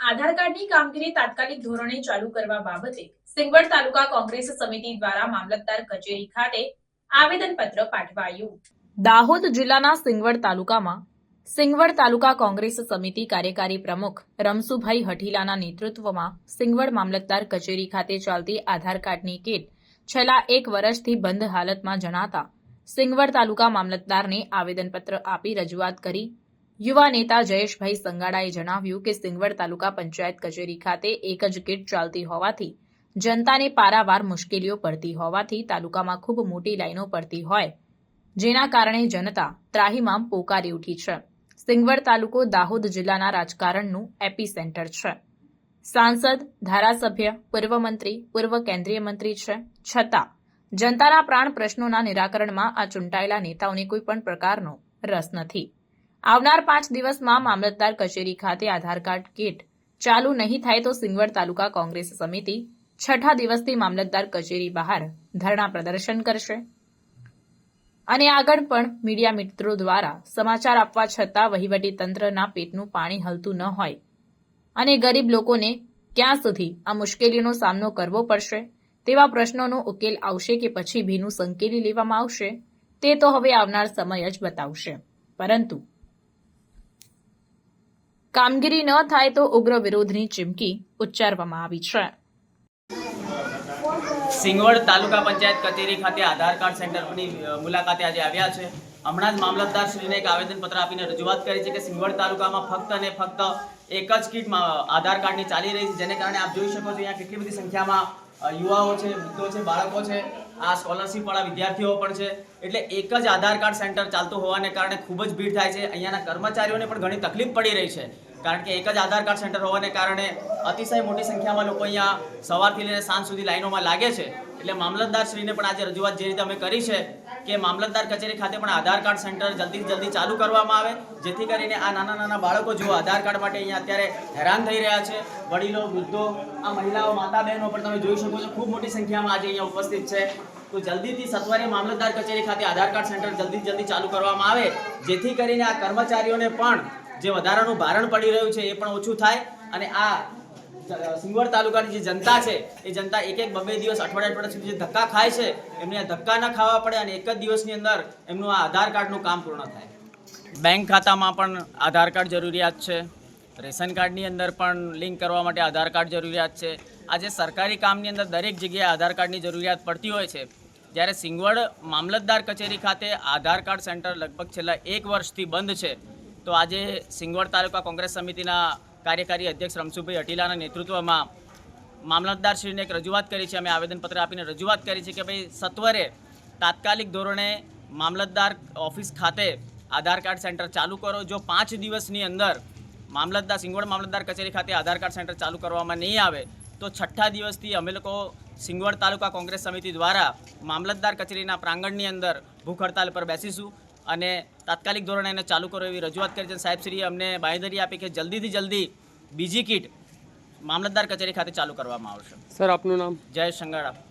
આધાર કાર્ડની કામગીરી તાત્કાલિક ધોરણે ચાલુ કરવા બાબતે સિંગવડ તાલુકા કોંગ્રેસ સમિતિ દ્વારા મામલતદાર કચેરી ખાતે આવેદનપત્ર પાઠવાયું. દાહોદ જિલ્લાના સિંગવડ તાલુકામાં સિંગવડ તાલુકા કોંગ્રેસ સમિતિ કાર્યકારી પ્રમુખ રમસુભાઈ હઠીલાના નેતૃત્વમાં સિંગવડ મામલતદાર કચેરી ખાતે ચાલતી આધાર કાર્ડની કીટ છેલ્લા એક વર્ષથી બંધ હાલતમાં જણાતા સિંગવડ તાલુકા મામલતદારને આવેદનપત્ર આપી રજૂઆત કરી યુવા નેતા જયેશભાઈ સંગાડાએ જણાવ્યું કે સિંગવડ તાલુકા પંચાયત કચેરી ખાતે એક જ કીટ ચાલતી હોવાથી જનતાને પારાવાર મુશ્કેલીઓ પડતી હોવાથી તાલુકામાં ખૂબ મોટી લાઈનો પડતી હોય, જેના કારણે જનતા ત્રાહીમામ પોકારી ઉઠી છે. સિંગવડ તાલુકો દાહોદ જિલ્લાના રાજકારણનું એપી સેન્ટર છે. સાંસદ, ધારાસભ્ય, પૂર્વ મંત્રી, પૂર્વ કેન્દ્રીય મંત્રી છે. છતાં જનતાના પ્રાણ પ્રશ્નોના નિરાકરણમાં આ ચૂંટાયેલા નેતાઓને કોઈ પણ પ્રકારનો રસ નથી. આવનાર પાંચ દિવસમાં મામલતદાર કચેરી ખાતે આધાર કાર્ડ કીટ ચાલુ નહીં થાય તો સિંગવડ તાલુકા કોંગ્રેસ સમિતિ છઠ્ઠા દિવસથી મામલતદાર કચેરી બહાર ધરણા પ્રદર્શન કરશે. અને આગળ પણ મીડિયા મિત્રો દ્વારા સમાચાર આપવા છતાં વહીવટી તંત્રના પેટનું પાણી હલતું ન હોય. અને ગરીબ લોકોને ક્યાં સુધી આ મુશ્કેલીનો સામનો કરવો પડશે તેવા પ્રશ્નોનો ઉકેલ આવશે કે પછી ભીનું સંકેલી લેવામાં આવશે તે તો હવે આવનાર સમય જ બતાવશે. પરંતુ કામગીરી ન થાય તો ઉગ્ર વિરોધની ચીમકી ઉચ્ચારવામાં આવી છે. સિંગવડ તાલુકા પંચાયત કચેરી ખાતે આધાર કાર્ડ સેન્ટરની મુલાકાતે આજે આવ્યા છે. હમણાં જ મામલતદાર શ્રીને એક આવેદનપત્ર આપીને રજૂઆત કરી છે કે સિંગવડ તાલુકામાં ફક્ત અને ફક્ત એક જ કીટ આધાર કાર્ડની ચાલી રહી છે, જેને કારણે આપ જોઈ શકો છો અહીંયા કેટલી બધી સંખ્યામાં યુવાઓ છે, વૃદ્ધો છે, બાળકો છે, આ સ્કોલરશીપવાળા વિદ્યાર્થીઓ પણ છે. એટલે એક જ આધાર કાર્ડ સેન્ટર ચાલતું હોવાને કારણે ખૂબ જ ભીડ થાય છે. અહીંયાના કર્મચારીઓને પણ ઘણી તકલીફ પડી રહી છે. કારણ કે એક જ આધાર કાર્ડ સેન્ટર હોવાને કારણે અતિશય મોટી સંખ્યામાં લોકો અહીંયા સવારથી લઈને સાંજ સુધી લાઈનોમાં લાગે છે. એટલે મામલતદાર શ્રીને પણ આજે રજૂઆત જે રીતે અમે કરી છે કે મામલતદાર કચેરી ખાતે પણ આધાર કાર્ડ સેન્ટર જલ્દી જલ્દી ચાલુ કરવામાં આવે. જેથી કરીને આ નાના નાના બાળકો જો આધાર કાર્ડ માટે અહીંયા અત્યારે હેરાન થઈ રહ્યા છે, વડીલો, વૃદ્ધો, આ મહિલાઓ, માતા બહેનો પણ તમે જોઈ શકો છો, ખૂબ મોટી સંખ્યામાં આજે અહીંયા ઉપસ્થિત છે. તો જલ્દીથી સત્વરે મામલતદાર કચેરી ખાતે આધાર કાર્ડ સેન્ટર જલ્દી જલ્દી ચાલુ કરવામાં આવે. જેથી કરીને આ કર્મચારીઓને પણ જે વધારાનું ભારણ પડી રહ્યું છે એ પણ ઓછું થાય. અને આ સિંગવડ તાલુકાની જે જનતા છે, એ જનતા એક એક બબે દિવસ, અઠવાડિયા અઠવાડિયા સુધી જે ધક્કા ખાય છે, એમને ધક્કા ન ખાવા પડે અને એક જ દિવસની અંદર એમનું આ આધાર કાર્ડનું કામ પૂર્ણ થાય. બેંક ખાતામાં પણ આધાર કાર્ડ જરૂરિયાત છે. રેશન કાર્ડની અંદર પણ લિંક કરવા માટે આધાર કાર્ડ જરૂરિયાત છે. આજે સરકારી કામની અંદર દરેક જગ્યાએ આધાર કાર્ડની જરૂરિયાત પડતી હોય છે. જ્યારે સિંગવડ મામલતદાર કચેરી ખાતે આધાર કાર્ડ સેન્ટર લગભગ છેલ્લા એક વર્ષથી બંધ છે. તો આજે સિંગવડ તાલુકા કોંગ્રેસ સમિતિના કાર્યકારી અધ્યક્ષ રમસુભાઈ અટીલાના નેતૃત્વમાં મામલતદારશ્રીને એક રજૂઆત કરી છે. અમે આવેદનપત્ર આપીને રજૂઆત કરી છે કે ભાઈ, સત્વરે તાત્કાલિક ધોરણે મામલતદાર ઓફિસ ખાતે આધાર કાર્ડ સેન્ટર ચાલુ કરો. જો પાંચ દિવસની અંદર મામલતદાર, સિંગવડ મામલતદાર કચેરી ખાતે આધાર કાર્ડ સેન્ટર ચાલુ કરવામાં નહીં આવે, તો છઠ્ઠા દિવસથી અમે લોકો સિંગવડ તાલુકા કોંગ્રેસ સમિતિ દ્વારા મામલતદાર કચેરીના પ્રાંગણની અંદર ભૂખ હડતાલ પર બેસીશું. અને તાત્કાલિક ધોરણે એને ચાલુ કરો એવી રજૂઆત કરી છે. સાહેબશ્રીએ અમને બાંયધરી આપી કે જલ્દીથી જલ્દી બીજી કીટ મામલતદાર કચેરી ખાતે ચાલુ કરવામાં આવશે. સર આપનું નામ? જય સંગાડા.